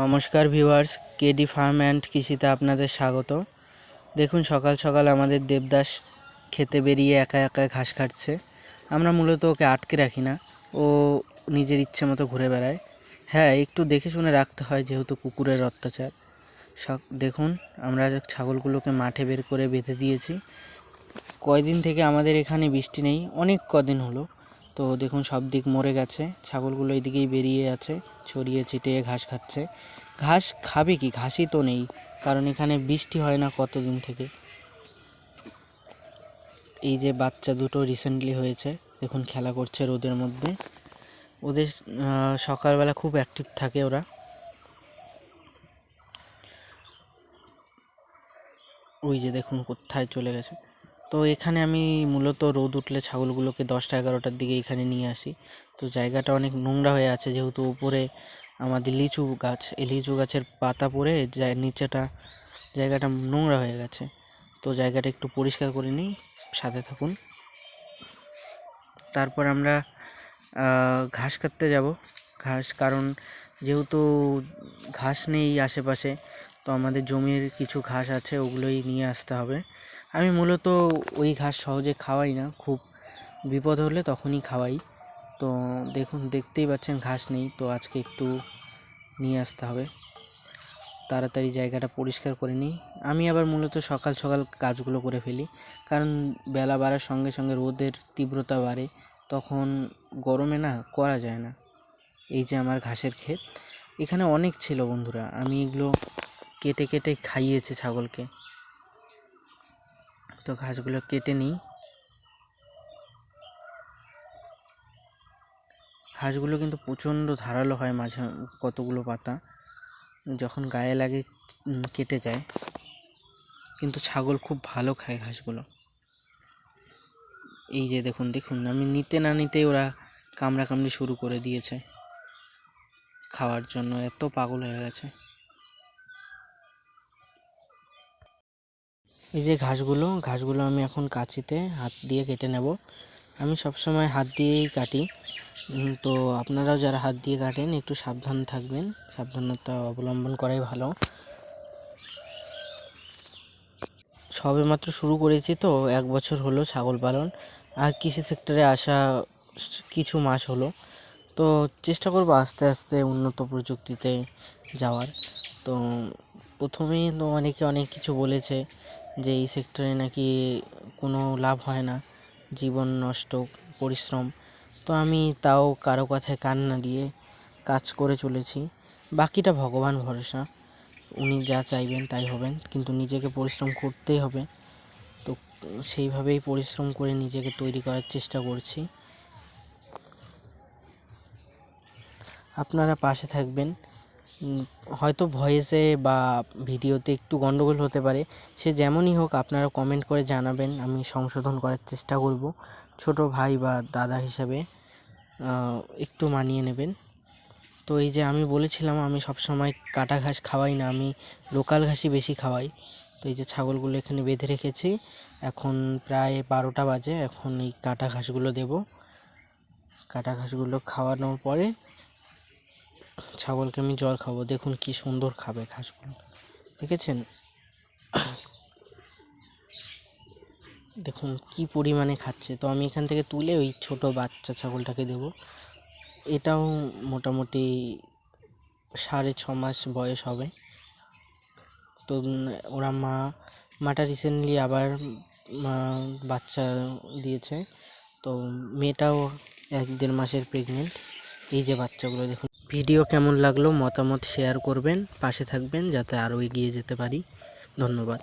নমস্কার viewers, KD farm and কৃষিতে আপনাদের স্বাগত। দেখুন, সকাল সকাল আমাদের দেবদাস খেতে বেরিয়ে একা একা ঘাস কাটছে আমরা মূলত ওকে আটকে রাখি না, ও নিজের ইচ্ছে মতো ঘুরে বেড়ায়। হ্যাঁ একটু দেখে শুনে রাখতে হয় যেহেতু কুকুরের অত্যাচার। দেখুন, আমরা ছাগলগুলোকে মাঠে বের করে বেঁধে দিয়েছি। কয়দিন থেকে আমাদের এখানে বৃষ্টি নেই, অনেক কদিন হলো। তো দেখুন, সব দিক মরে গেছে। ছাগলগুলো এইদিকেই বেরিয়ে আছে, ছড়িয়ে ছিটিয়ে ঘাস খাচ্ছে। ঘাস খাবে কি? ঘাসই তো নেই, কারণ এখানে বৃষ্টি হয় না কতদিন থেকে। এই যে বাচ্চা দুটো রিসেন্টলি হয়েছে, দেখুন খেলা করছে রোদের মধ্যে। ওদের সকালবেলা খুব অ্যাক্টিভ থাকে ওরা। ওই যে দেখুন, কোথায় চলে গেছে। তো এখানে আমি মূলত রোদ উঠলে ছাগলগুলোকে দশটা এগারোটার দিকে এখানে নিয়ে আসি। তো জায়গাটা অনেক নোংরা হয়ে আছে, যেহেতু উপরে আমাদের লিচু গাছ, এই লিচু গাছের পাতা পড়ে যায় নিচেটা, জায়গাটা নোংরা হয়ে গেছে। তো জায়গাটা একটু পরিষ্কার করে নিই, সাথে থাকুন। তারপর আমরা ঘাস কাটতে যাব। ঘাস, কারণ যেহেতু ঘাস নেই আশেপাশে, তো আমাদের জমির কিছু ঘাস আছে, ওগুলোই নিয়ে আসতে হবে। আমি মূলত ওই ঘাস সহজে খাওয়াই না। খুব বিপদ হলে তখনই খাওয়াই। তো দেখুন, দেখতেই পাচ্ছেন ঘাস নেই। তো আজকে একটু নিয়ে আসতে হবে। তাড়াতাড়ি জায়গাটা পরিষ্কার করে নিই। আমি আবার মূলত সকাল সকাল কাজগুলো করে ফেলি। কারণ বেলা বাড়ার সঙ্গে সঙ্গে রোদের তীব্রতা বাড়ে। তখন গরমে না করা যায় না। এই যে আমার ঘাসের ক্ষেত। এখানে অনেক ছিল বন্ধুরা। আমি এগুলো কেটে কেটে খাইয়েছি ছাগলকে। তো ঘাসগুলো কেটে নিই। ঘাসগুলো কিন্তু প্রচণ্ড ধারালো হয় মাঝে কতগুলো পাতা, যখন গায়ে লাগে কেটে যায়। কিন্তু ছাগল খুব ভালো খায় ঘাসগুলো। এই যে দেখুন দেখুন, আমি নিতে না নিতেই ওরা কামড়া কামড়ি শুরু করে দিয়েছে। খাওয়ার জন্য এত পাগল হয়ে গেছে। এই যে ঘাসগুলো ঘাসগুলো আমি এখন কাঁচিতে হাত দিয়ে কেটে নেব। আমি সবসময় হাত দিয়েই কাটি। তো আপনারাও যারা হাত দিয়ে কাটেন, একটু সাবধান থাকবেন। সাবধানতা অবলম্বন করাই ভালো। সবে মাত্র শুরু করেছি তো, এক বছর হলো ছাগল পালন। আর কৃষি সেক্টরে আসা কিছু মাস হলো। তো চেষ্টা করব আস্তে আস্তে উন্নত প্রযুক্তিতে যাওয়ার। তো প্রথমেই তো অনেকে অনেক কিছু বলেছে। যে এই সেক্টরে নাকি কোনো লাভ হয় না, জীবন নষ্ট, পরিশ্রম। তো আমি তাও কারও কথায় কান না দিয়ে কাজ করে চলেছি। বাকিটা ভগবান ভরসা। উনি যা চাইবেন তাই হবেন, কিন্তু নিজেকে পরিশ্রম করতেই হবে। তো সেইভাবেই পরিশ্রম করে নিজেকে তৈরি করার চেষ্টা করছি। আপনারা পাশে থাকবেন। হয়তো ভয়েসে বা ভিডিওতে একটু গন্ডগোল হতে পারে। সে যেমনই হোক আপনারা কমেন্ট করে জানাবেন, আমি সংশোধন করার চেষ্টা করব। ছোট ভাই বা দাদা হিসাবে একটু মানিয়ে নেবেন। তো এই যে আমি বলেছিলাম, আমি সবসময় কাটা ঘাস খাওয়াই না, আমি লোকাল ঘাসই বেশি খাওয়াই। তো এই যে ছাগলগুলো এখানে বেঁধে রেখেছি, এখন প্রায় বারোটা বাজে, এখন এই কাটা ঘাসগুলো দেব। কাটা ঘাসগুলো খাওয়ানোর পরে ছাগলকে আমি জল খাব, দেখুন কি সুন্দর খাবে ঘাসগুলো। দেখেছেন? দেখুন কি পরিমাণে খাচ্ছে। তো আমি এখান থেকে তুলে ওই ছোট বাচ্চা ছাগলটাকে দেবো। এটাও মোটামুটি সাড়ে ছ মাস বয়স হবে। তো ওরা মা, মাটা রিসেন্টলি আবার বাচ্চা দিয়েছে। তো মেয়েটাও এক দেড় মাসের প্রেগনেন্ট এই যে বাচ্চাগুলো, দেখুন। ভিডিও কেমন লাগল মতামত শেয়ার করবেন পাশে থাকবেন যাতে আরও এগিয়ে যেতে পারি। ধন্যবাদ।